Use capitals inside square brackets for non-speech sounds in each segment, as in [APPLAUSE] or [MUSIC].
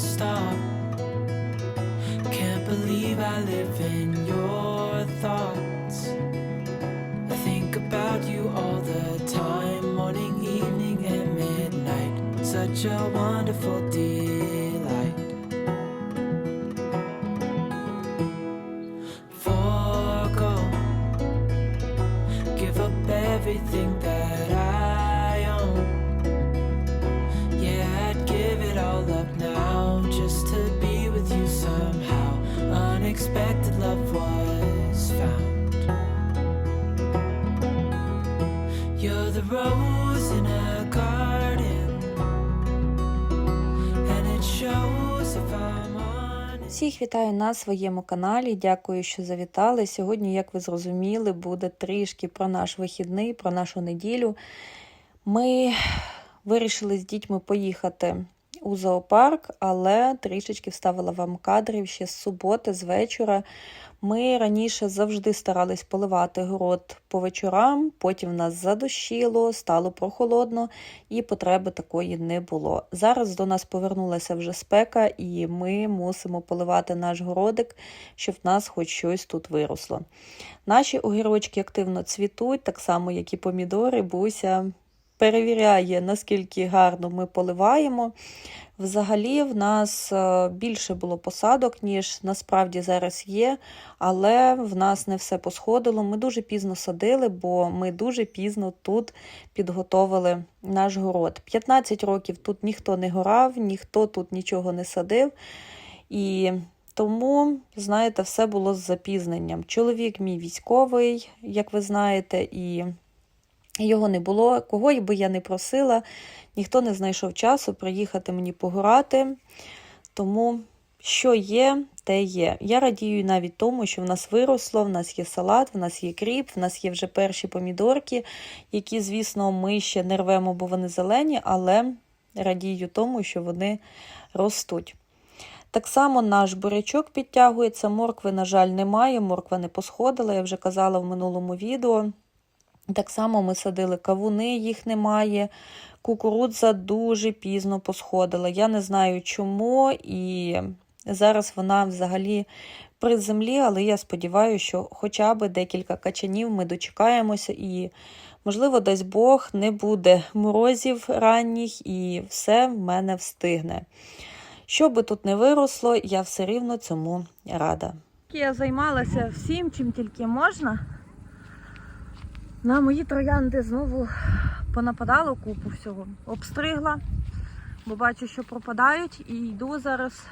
stop. Can't believe I live in your thoughts. I think about you all the time, morning, evening, and midnight. Such a wonderful Всіх вітаю на своєму каналі. Дякую, що завітали. Сьогодні, як ви зрозуміли, буде трішки про наш вихідний, про нашу неділю. Ми вирішили з дітьми поїхати у зоопарк, але трішечки вставила вам кадрів ще з суботи, з вечора. Ми раніше завжди старались поливати город по вечорам, потім нас задощило, стало прохолодно і потреби такої не було. Зараз до нас повернулася вже спека, і ми мусимо поливати наш городик, щоб в нас хоч щось тут виросло. Наші огірочки активно цвітуть, так само, як і помідори. Буся перевіряє, наскільки гарно ми поливаємо. Взагалі, в нас е, більше було посадок, ніж насправді зараз є, але в нас не все посходило. Ми дуже пізно садили, бо ми дуже пізно тут підготовили наш город. 15 років тут ніхто не горав, ніхто тут нічого не садив. І тому, знаєте, все було з запізненням. Чоловік мій військовий, як ви знаєте, і його не було. Кого би я не просила, ніхто не знайшов часу приїхати мені погорати. Тому, що є, те є. Я радію навіть тому, що в нас виросло, в нас є салат, в нас є кріп, в нас є вже перші помідорки, які, звісно, ми ще не рвемо, бо вони зелені, але радію тому, що вони ростуть. Так само наш бурячок підтягується, моркви, на жаль, немає, морква не посходила, я вже казала в минулому відео. Так само ми садили кавуни, їх немає. Кукурудза дуже пізно посходила. Я не знаю чому, і зараз вона взагалі при землі, але я сподіваюся, що хоча б декілька качанів ми дочекаємося, і, можливо, дасть Бог, не буде морозів ранніх, і все в мене встигне. Що би тут не виросло, я все рівно цьому рада. Я займалася всім, чим тільки можна. На мої троянди знову понападало купу всього. Обстригла, бо бачу, що пропадають, і йду зараз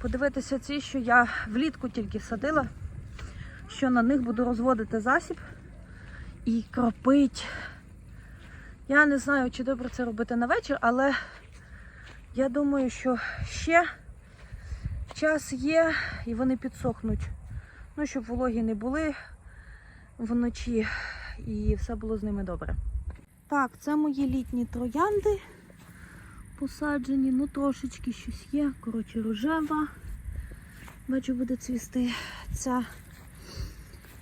подивитися ці, що я влітку тільки садила, що на них буду розводити засіб і кропить. Я не знаю, чи добре це робити на вечір, але я думаю, що ще час є і вони підсохнуть. Ну, щоб вологі не були вночі і все було з ними добре. Так, це мої літні троянди посаджені, ну трошечки щось є. Коротше, рожева. Бачу, буде цвісти. Ця.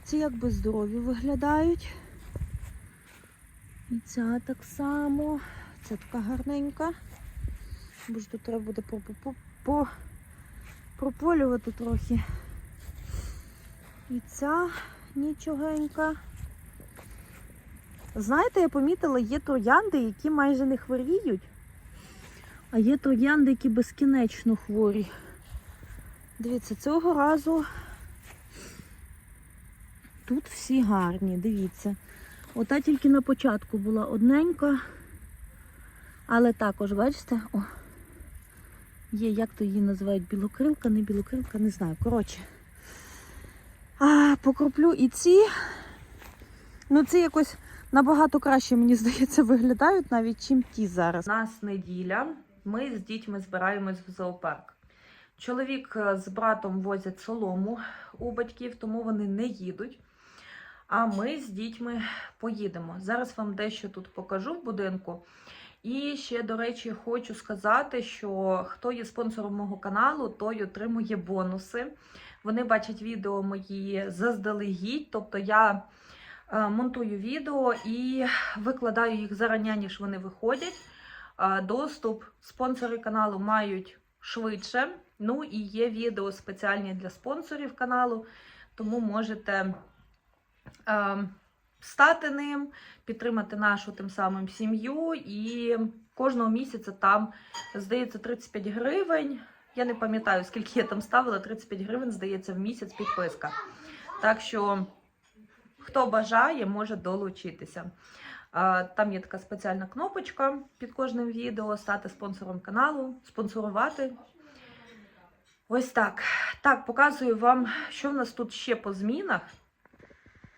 Ці якби здорові виглядають. І ця так само. Це така гарненька. Бо ж тут треба буде по, по, по, прополювати трохи. І ця нічогенька. Знаєте, я помітила, є троянди, які майже не хворіють, а є троянди, які безкінечно хворі. Дивіться, цього разу тут всі гарні, дивіться. Ота тільки на початку була одненька, але також, бачите, о, є, як то її називають, білокрилка, не білокрилка, не знаю. Коротше. А, покроплю і ці. Ну, ці якось набагато краще, мені здається, виглядають навіть, чим ті зараз. У нас неділя. Ми з дітьми збираємось в зоопарк. Чоловік е, з братом возять солому у батьків, тому вони не їдуть. А ми з дітьми поїдемо. Зараз вам дещо тут покажу в будинку. І ще, до речі, хочу сказати, що хто є спонсором мого каналу, той отримує бонуси. Вони бачать відео мої заздалегідь, тобто я монтую відео і викладаю їх зарання, ніж вони виходять. Е, Доступ спонсори каналу мають швидше. Ну і є відео спеціальні для спонсорів каналу, тому можете е, стати ним, підтримати нашу тим самим сім'ю. І кожного місяця там, здається, 35 гривень. Я не пам'ятаю, скільки я там ставила, 35 гривень, здається, в місяць підписка. Так що, хто бажає, може долучитися. Там є така спеціальна кнопочка під кожним відео, стати спонсором каналу, спонсорувати. Ось так. Так, показую вам, що в нас тут ще по змінах.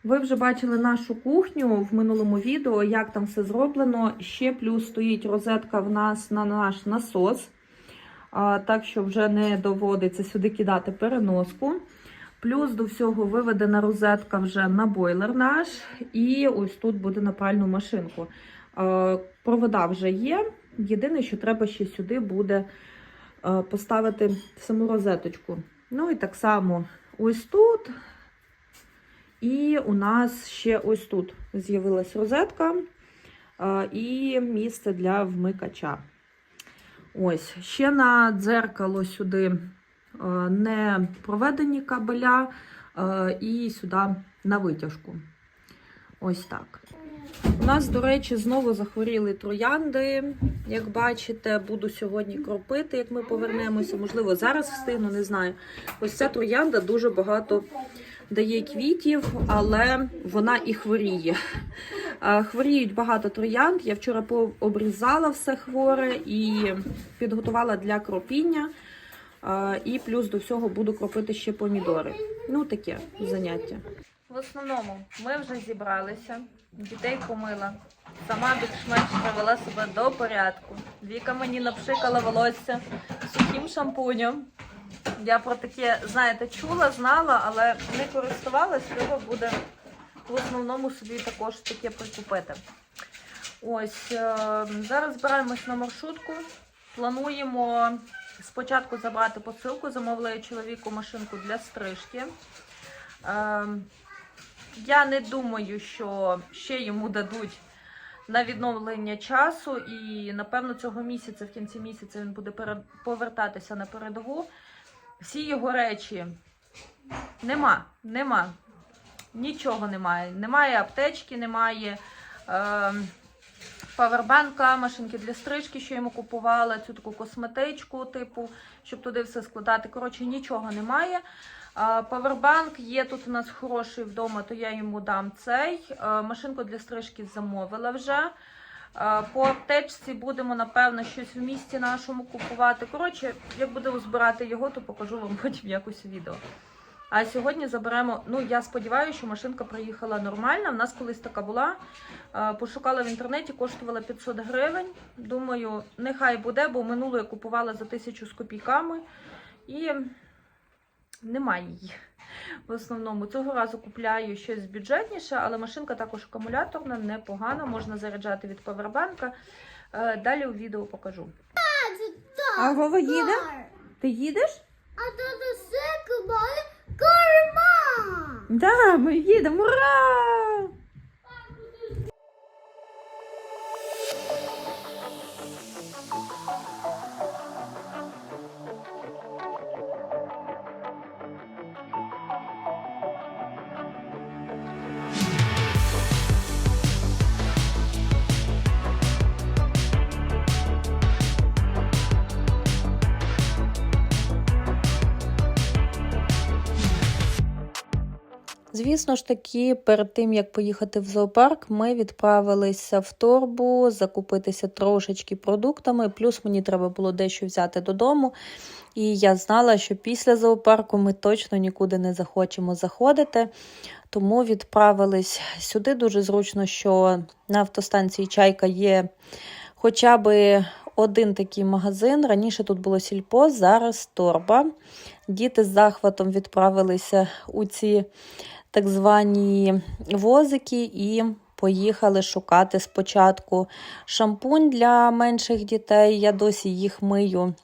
Ви вже бачили нашу кухню в минулому відео, як там все зроблено. Ще плюс стоїть розетка в нас на наш насос, так що вже не доводиться сюди кидати переноску. Плюс до всього виведена розетка вже на бойлер наш, і ось тут буде на пральну машинку. Е, Провода вже є. Єдине, що треба ще сюди буде е, поставити саму розеточку. Ну і так само ось тут. І у нас ще ось тут з'явилась розетка е, і місце для вмикача. Ось, ще на дзеркало сюди не проведені кабеля е, і сюди на витяжку. Ось так. У нас, до речі, знову захворіли троянди. Як бачите, буду сьогодні кропити, як ми повернемося. Можливо, зараз встигну, не знаю. Ось ця троянда дуже багато дає квітів, але вона і хворіє. Е, Хворіють багато троянд. Я вчора обрізала все хворе і підготувала для кропіння. І плюс до всього буду кропити ще помідори. Ну, таке заняття. В основному ми вже зібралися, дітей помила. Сама більш-менш привела себе до порядку. Віка мені напшикала волосся сухим шампунем. Я про таке, знаєте, чула, знала, але не користувалась, цього буде в основному собі також таке прикупити. Ось, е, зараз збираємось на маршрутку. Плануємо спочатку забрати посилку, замовляю чоловіку машинку для стрижки. Е, я не думаю, що ще йому дадуть на відновлення часу, і напевно цього місяця, в кінці місяця, він буде повертатися на передову. Всі його речі нема, нема. Нічого немає. Немає аптечки, немає е, павербанка, машинки для стрижки, що йому купувала, цю таку косметичку, типу, щоб туди все складати. Коротше, нічого немає. Павербанк є тут у нас хороший вдома, то я йому дам цей. Машинку для стрижки замовила вже. По аптечці будемо, напевно, щось в місті нашому купувати. Коротше, як будемо збирати його, то покажу вам потім якось відео. А сьогодні заберемо. Ну, я сподіваюся, що машинка приїхала нормальна. В нас колись така була. Е, Пошукала в інтернеті, коштувала 500 гривень. Думаю, нехай буде, бо минулу я купувала за тисячу з копійками. І немає її. В основному цього разу купляю щось бюджетніше, але машинка також акумуляторна, непогана, можна заряджати від павербанка. Е, Далі у відео покажу. А Вова їде? Ти їдеш? А тут все корма. Да, ми їдемо. Ура! Звісно ж таки, перед тим як поїхати в зоопарк, ми відправилися в торбу закупитися трошечки продуктами. Плюс мені треба було дещо взяти додому. І я знала, що після зоопарку ми точно нікуди не захочемо заходити. Тому відправились сюди. Дуже зручно, що на автостанції Чайка є хоча б один такий магазин. Раніше тут було сільпо, зараз торба. Діти з захватом відправилися у ці так звані возики і поїхали шукати спочатку шампунь для менших дітей. Я досі їх мию.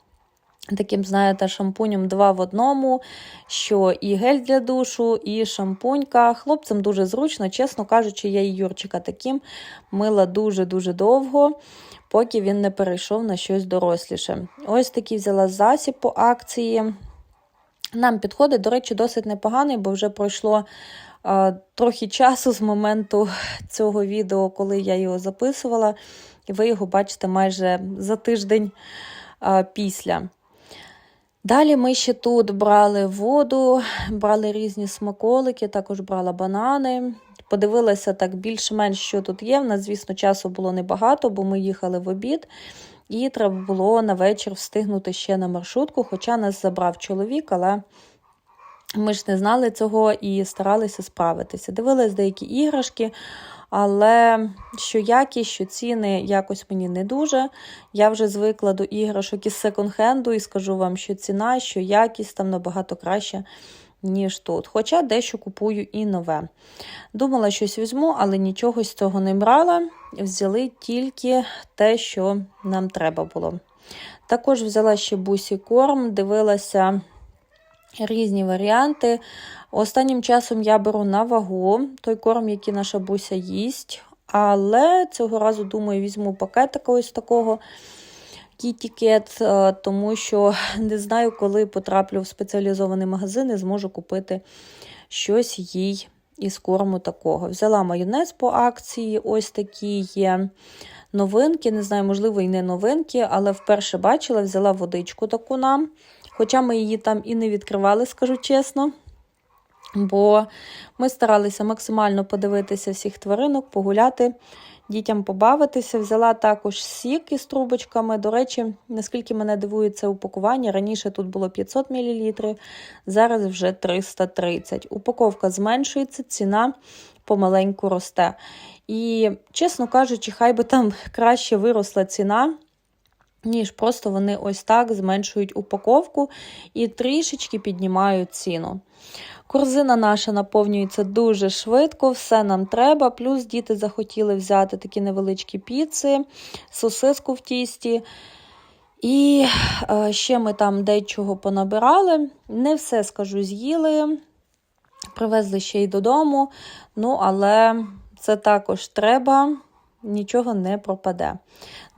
Таким, знаєте, шампунем два в одному, що і гель для душу, і шампунька. Хлопцям дуже зручно, чесно кажучи, я і Юрчика таким мила дуже-дуже довго. поки він не перейшов на щось доросліше. Ось такий взяла засіб по акції. Нам підходить, до речі, досить непоганий, бо вже пройшло е, трохи часу з моменту цього відео, коли я його записувала, і ви його бачите майже за тиждень е, після. Далі ми ще тут брали воду, брали різні смаколики, також брала банани. Подивилася так більш-менш, що тут є. В нас, звісно, часу було небагато, бо ми їхали в обід, і треба було на вечір встигнути ще на маршрутку, хоча нас забрав чоловік, але ми ж не знали цього і старалися справитися. Дивились деякі іграшки, але що якість, що ціни якось мені не дуже. Я вже звикла до іграшок із секонд-хенду і скажу вам, що ціна, що якість там набагато краще, ніж тут. Хоча дещо купую і нове. Думала, щось візьму, але нічого з цього не брала. Взяли тільки те, що нам треба було. Також взяла ще бусі корм, дивилася різні варіанти. Останнім часом я беру на вагу той корм, який наша буся їсть. Але цього разу, думаю, візьму пакетика ось такого кітікет, е, тому що [LAUGHS] не знаю, коли потраплю в спеціалізований магазин і зможу купити щось їй із корму такого. Взяла майонез по акції, ось такі є новинки. Не знаю, можливо, і не новинки, але вперше бачила, взяла водичку таку нам. Хоча ми її там і не відкривали, скажу чесно. Бо ми старалися максимально подивитися всіх тваринок, погуляти, дітям побавитися. Взяла також сік із трубочками. До речі, наскільки мене дивує це упакування, раніше тут було 500 мл, зараз вже 330 Упаковка зменшується, ціна помаленьку росте. І, чесно кажучи, хай би там краще виросла ціна ніж просто вони ось так зменшують упаковку і трішечки піднімають ціну. Корзина наша наповнюється дуже швидко, все нам треба. Плюс діти захотіли взяти такі невеличкі піци, сосиску в тісті. І е, ще ми там дечого понабирали. Не все, скажу, з'їли, привезли ще й додому. Ну, але це також треба нічого не пропаде.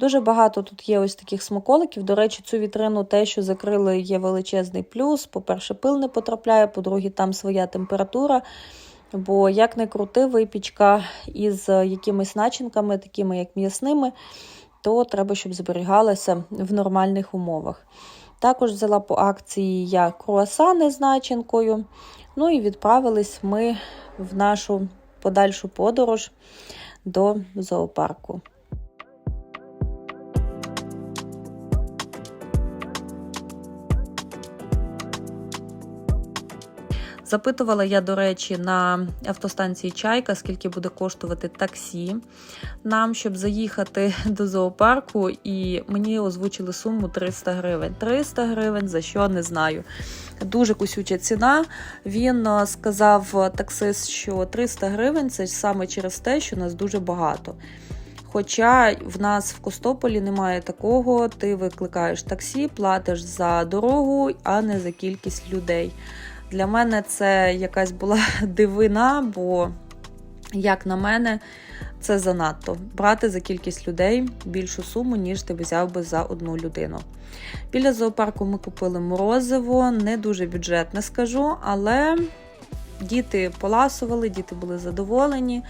Дуже багато тут є ось таких смаколиків. До речі, цю вітрину те, що закрили, є величезний плюс. По-перше, пил не потрапляє, по-друге, там своя температура. Бо, як не крути, випічка із якимись начинками, такими як м'ясними, то треба, щоб зберігалася в нормальних умовах. Також взяла по акції я круасани з начинкою. Ну і відправились ми в нашу подальшу подорож до зоопарку. Запитувала я, до речі, на автостанції Чайка, скільки буде коштувати таксі нам, щоб заїхати [LAUGHS] до зоопарку, і мені озвучили суму 300 гривень. 300 гривень, за що не знаю. Дуже кусюча ціна. Він е, сказав таксист, що 300 гривень це саме через те, що нас дуже багато. Хоча в нас в Костополі немає такого, ти викликаєш таксі, платиш за дорогу, а не за кількість людей. Для мене це якась була [LAUGHS] дивина, бо, як на мене, це занадто брати за кількість людей більшу суму, ніж ти взяв би за одну людину. Біля зоопарку ми купили морозиво, не дуже бюджетне скажу, але діти поласували, діти були задоволені.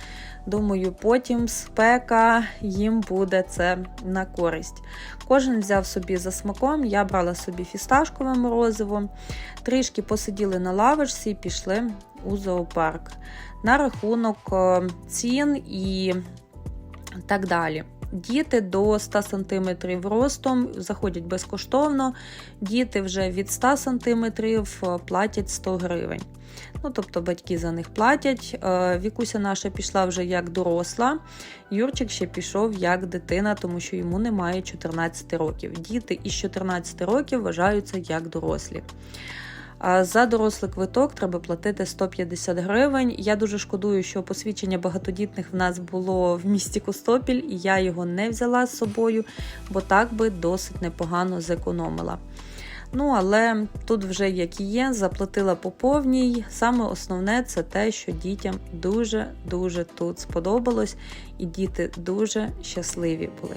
Думаю, потім спека їм буде це на користь. Кожен взяв собі за смаком, я брала собі фісташкове морозиво, трішки посиділи на лавочці і пішли у зоопарк. На рахунок е, цін і так далі. Діти до 100 см ростом заходять безкоштовно, діти вже від 100 см платять 100 гривень. Ну, Тобто батьки за них платять. Е, Вікуся наша пішла вже як доросла, Юрчик ще пішов як дитина, тому що йому немає 14 років. Діти із 14 років вважаються як дорослі. За дорослий квиток треба платити 150 гривень. Я дуже шкодую, що посвідчення багатодітних в нас було в місті Костопіль, і я його не взяла з собою, бо так би досить непогано зекономила. Ну, але тут вже як і є, заплатила по повній. Саме основне це те, що дітям дуже-дуже тут сподобалось, і діти дуже щасливі були.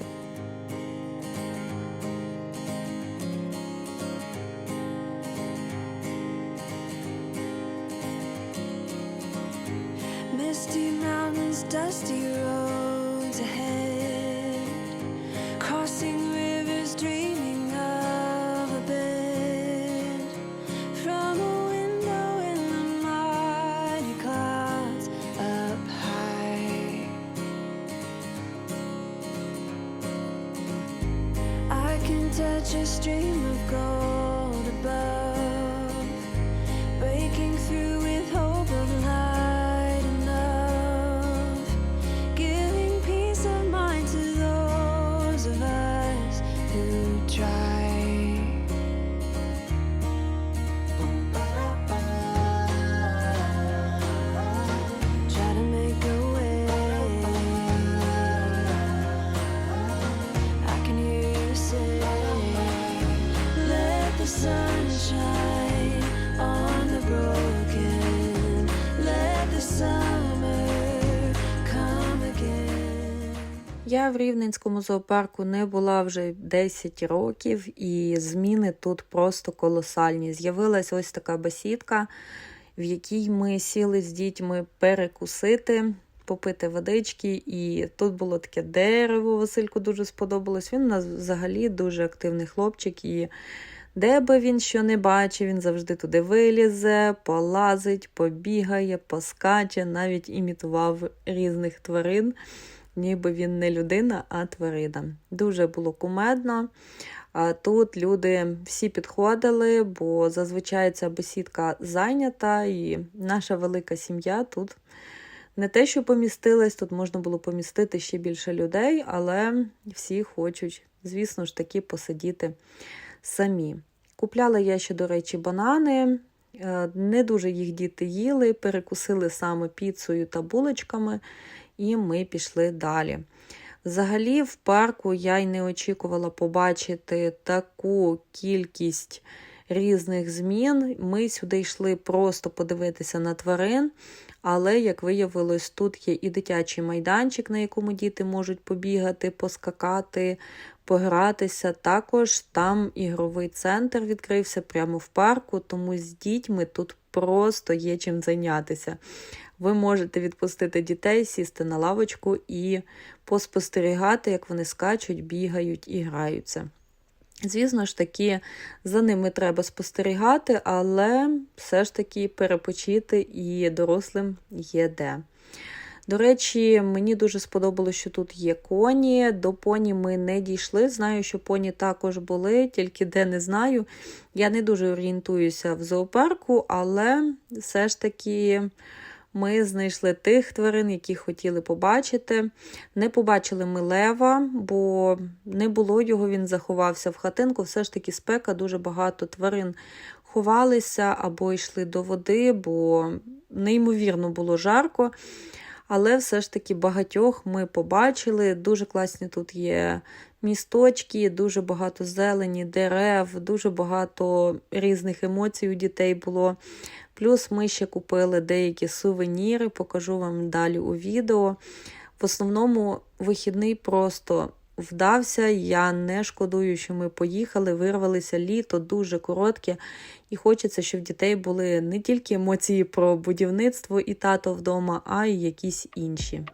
В Рівненському зоопарку не була вже 10 років, і зміни тут просто колосальні. З'явилась ось така бесідка, в якій ми сіли з дітьми перекусити, попити водички. І тут було таке дерево. Васильку дуже сподобалось. Він у нас взагалі дуже активний хлопчик. І де би він що не бачив, він завжди туди вилізе, полазить, побігає, поскаче, навіть імітував різних тварин ніби він не людина, а тварина. Дуже було кумедно. Тут люди всі підходили, бо зазвичай ця бесідка зайнята, і наша велика сім'я тут не те, що помістилась, тут можна було помістити ще більше людей, але всі хочуть, звісно ж таки, посидіти самі. Купляла я ще, до речі, банани. Е, Не дуже їх діти їли, перекусили саме піцею та булочками, і ми пішли далі. Взагалі, в парку я й не очікувала побачити таку кількість різних змін. Ми сюди йшли просто подивитися на тварин, але, як виявилось, тут є і дитячий майданчик, на якому діти можуть побігати, поскакати, погратися. Також там ігровий центр відкрився прямо в парку, тому з дітьми тут просто є чим зайнятися. Ви можете відпустити дітей, сісти на лавочку і поспостерігати, як вони скачуть, бігають і граються. Звісно ж таки, за ними треба спостерігати, але все ж таки перепочити і дорослим є де. До речі, мені дуже сподобалося, що тут є коні. До поні ми не дійшли. Знаю, що поні також були, тільки де не знаю. Я не дуже орієнтуюся в зоопарку, але все ж таки ми знайшли тих тварин, які хотіли побачити. Не побачили ми лева, бо не було його, він заховався в хатинку. Все ж таки спека, дуже багато тварин ховалися або йшли до води, бо неймовірно було жарко. Але все ж таки багатьох ми побачили. Дуже класні тут є місточки, дуже багато зелені, дерев, дуже багато різних емоцій у дітей було. Плюс ми ще купили деякі сувеніри, покажу вам далі у відео. В основному вихідний просто вдався. Я не шкодую, що ми поїхали, вирвалися літо дуже коротке, і хочеться, щоб в дітей були не тільки емоції про будівництво і тато вдома, а й якісь інші.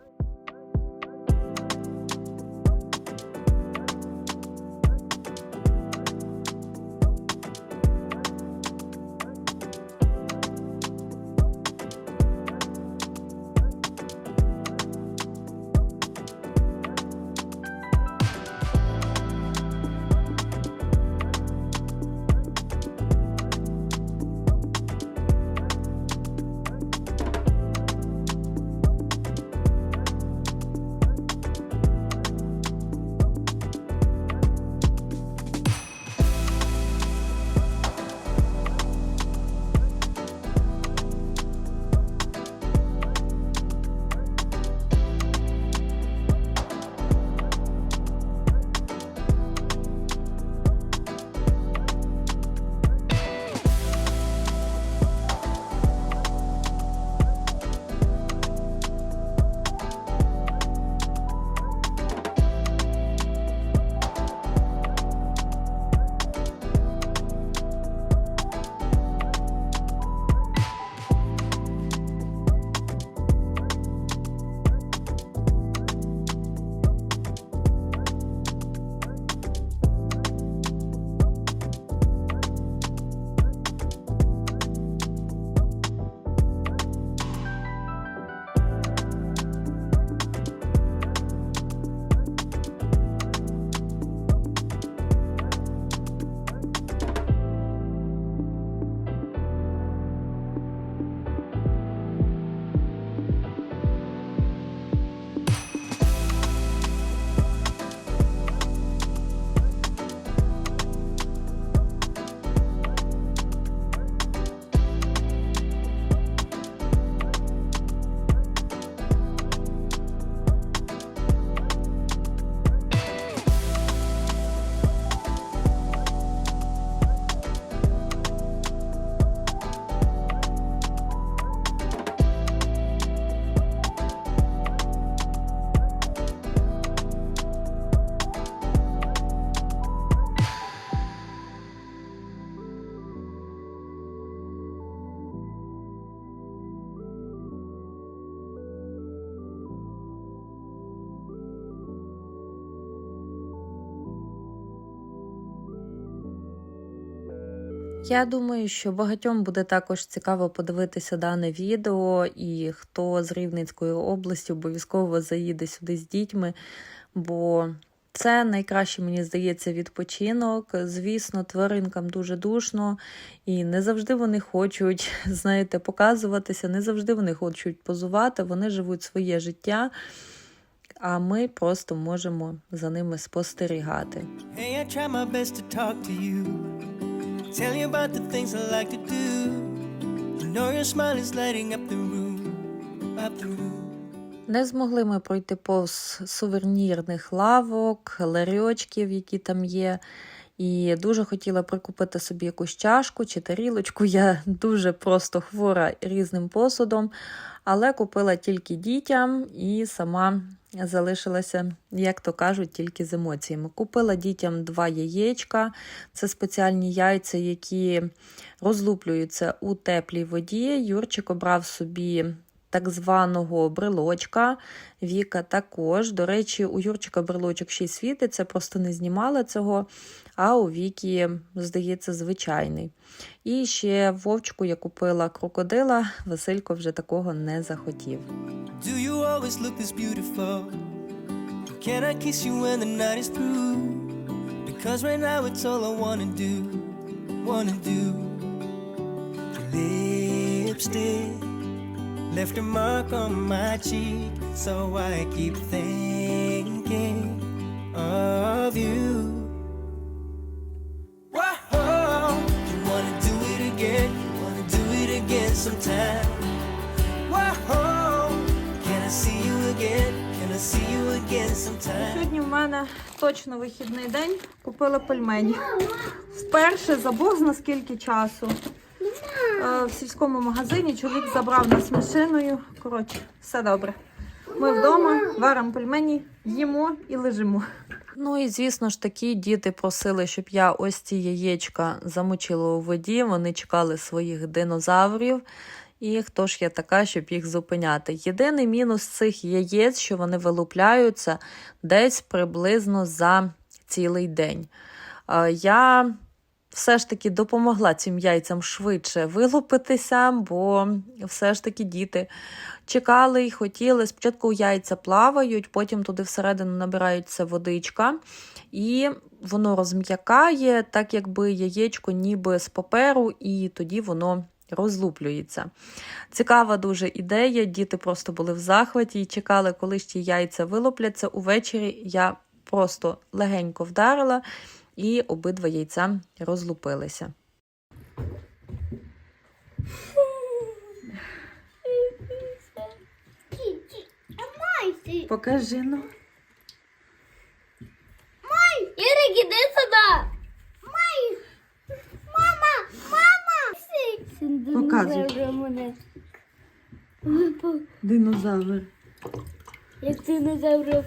Я думаю, що багатьом буде також цікаво подивитися дане відео, і хто з Рівненської області обов'язково заїде сюди з дітьми, бо це найкраще, мені здається, відпочинок. Звісно, тваринкам дуже душно, і не завжди вони хочуть, [LAUGHS] знаєте, показуватися, не завжди вони хочуть позувати, вони живуть своє життя, а ми просто можемо за ними спостерігати. Hey, I try my best to talk to you. Tell you about the things I like to do. You know your smile is lighting up the room. Up the room. Не змогли ми пройти повз сувенірних лавок, ларьочків, які там є. І дуже хотіла прикупити собі якусь чашку чи тарілочку. Я дуже просто хвора різним посудом, але купила тільки дітям і сама залишилася, як то кажуть, тільки з емоціями. Купила дітям два яєчка. Це спеціальні яйця, які розлуплюються у теплій воді. Юрчик обрав собі так званого брелочка. Віка також. До речі, у Юрчика брелочок ще й світиться, просто не знімала цього. А у Вікі, здається, звичайний. І ще вовчку я купила крокодила. Василько вже такого не захотів. Do you always look this beautiful? Can I kiss you when the night is through? Because right now it's all I wanna do. Wanna do. Lipstick left a mark on my cheek, so I keep thinking of you. Whoa, you wanna do it again? You wanna do it again sometime? Whoa, can I see you again? Can I see you again sometime? Сьогодні в мене точно вихідний день. Купила пельмені. Вперше за Бог зна скільки часу. Е, В сільському магазині чоловік забрав нас машиною. Коротше, все добре. Ми вдома варимо пельмені, їмо і лежимо. Ну і звісно ж таки, діти просили, щоб я ось ці яєчка замочила у воді. Вони чекали своїх динозаврів. І хто ж я така, щоб їх зупиняти? Єдиний мінус цих яєць, що вони вилупляються десь приблизно за цілий день. Е, Я все ж таки допомогла цим яйцям швидше вилупитися, бо все ж таки діти чекали і хотіли. Спочатку яйця плавають, потім туди всередину набирається водичка, і воно розм'якає, так якби яєчко ніби з паперу, і тоді воно розлуплюється. Цікава дуже ідея. Діти просто були в захваті і чекали, коли ж ті яйця вилупляться. Увечері я просто легенько вдарила, і обидва яйця розлупилися. Покажи ну. Ірик, іди сюди. Май. Мама, мама. Показуй. Динозавр. Як динозавр.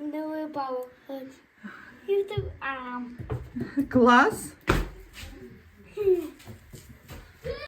No bubble. You do arm. Glass? [LAUGHS]